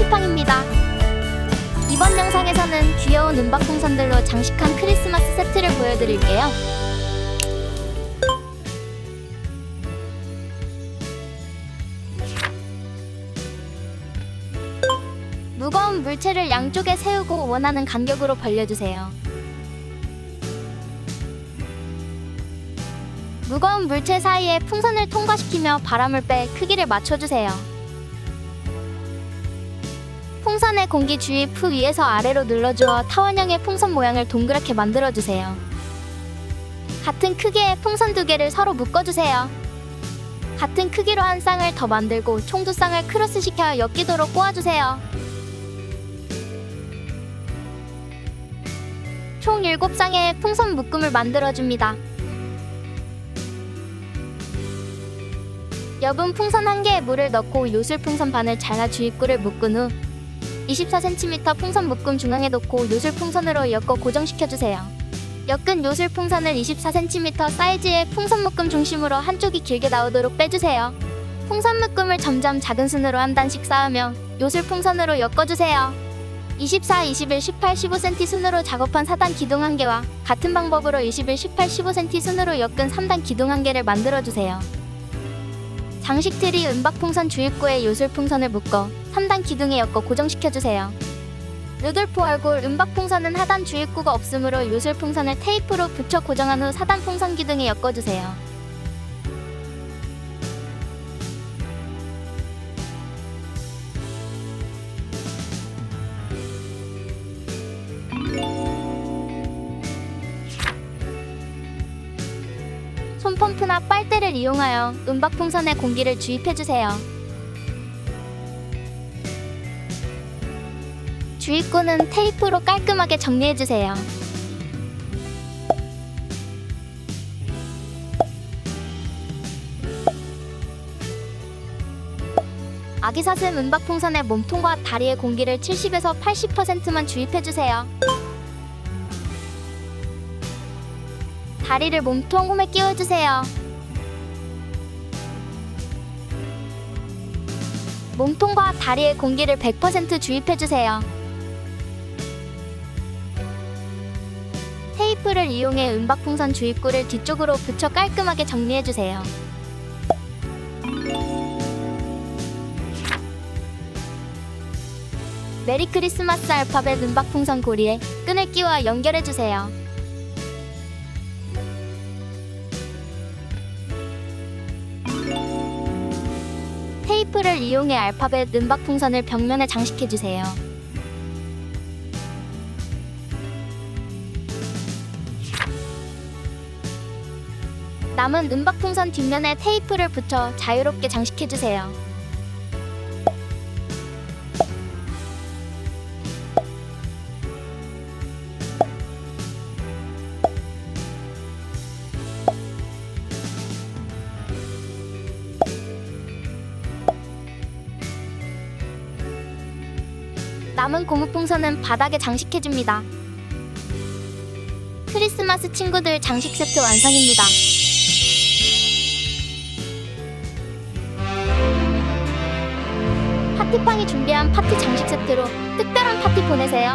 파티팡입니다. 이번 영상에서는 귀여운 음박 풍선들로 장식한 크리스마스 세트를 보여드릴게요. 무거운 물체를 양쪽에 세우고 원하는 간격으로 벌려주세요. 무거운 물체 사이에 풍선을 통과시키며 바람을 빼 크기를 맞춰주세요. 풍선의 공기 주입 후 위에서 아래로 눌러주어 타원형의 풍선 모양을 동그랗게 만들어주세요. 같은 크기의 풍선 두 개를 서로 묶어주세요. 같은 크기로 한 쌍을 더 만들고 총 두 쌍을 크로스시켜 엮이도로 꼬아주세요. 총 7쌍의 풍선 묶음을 만들어줍니다. 여분 풍선 한 개에 물을 넣고 요술 풍선 반을 잘라 주입구를 묶은 후 24cm 풍선 묶음 중앙에 놓고 요술 풍선으로 엮어 고정시켜주세요. 엮은 요술 풍선을 24cm 사이즈의 풍선 묶음 중심으로 한쪽이 길게 나오도록 빼주세요. 풍선 묶음을 점점 작은 순으로 한 단씩 쌓으며 요술 풍선으로 엮어주세요. 24, 21, 18, 15cm 순으로 작업한 4단 기둥 한 개와 같은 방법으로 21, 18, 15cm 순으로 엮은 3단 기둥 한 개를 만들어주세요. 장식 트리 은박 풍선 주입구에 요술 풍선을 묶어 3단 기둥에 엮어 고정시켜주세요. 루돌프 얼굴 은박 풍선은 하단 주입구가 없으므로 요술 풍선을 테이프로 붙여 고정한 후 4단 풍선 기둥에 엮어주세요. 펌프나 빨대를 이용하여 은박 풍선에 공기를 주입해 주세요. 주입구는 테이프로 깔끔하게 정리해 주세요. 아기 사슴 은박 풍선의 몸통과 다리의 공기를 70에서 80%만 주입해 주세요. 다리를 몸통 홈에 끼워주세요. 몸통과 다리에 공기를 100% 주입해주세요. 테이프를 이용해 은박풍선 주입구를 뒤쪽으로 붙여 깔끔하게 정리해주세요. 메리 크리스마스 알파벳 은박풍선 고리에 끈을 끼워 연결해주세요. 테이프를 이용해 알파벳 은박 풍선을 벽면에 장식해주세요. 남은 은박 풍선 뒷면에 테이프를 붙여 자유롭게 장식해주세요. 남은 고무풍선은 바닥에 장식해줍니다. 크리스마스 친구들 장식 세트 완성입니다. 파티팡이 준비한 파티 장식 세트로 특별한 파티 보내세요.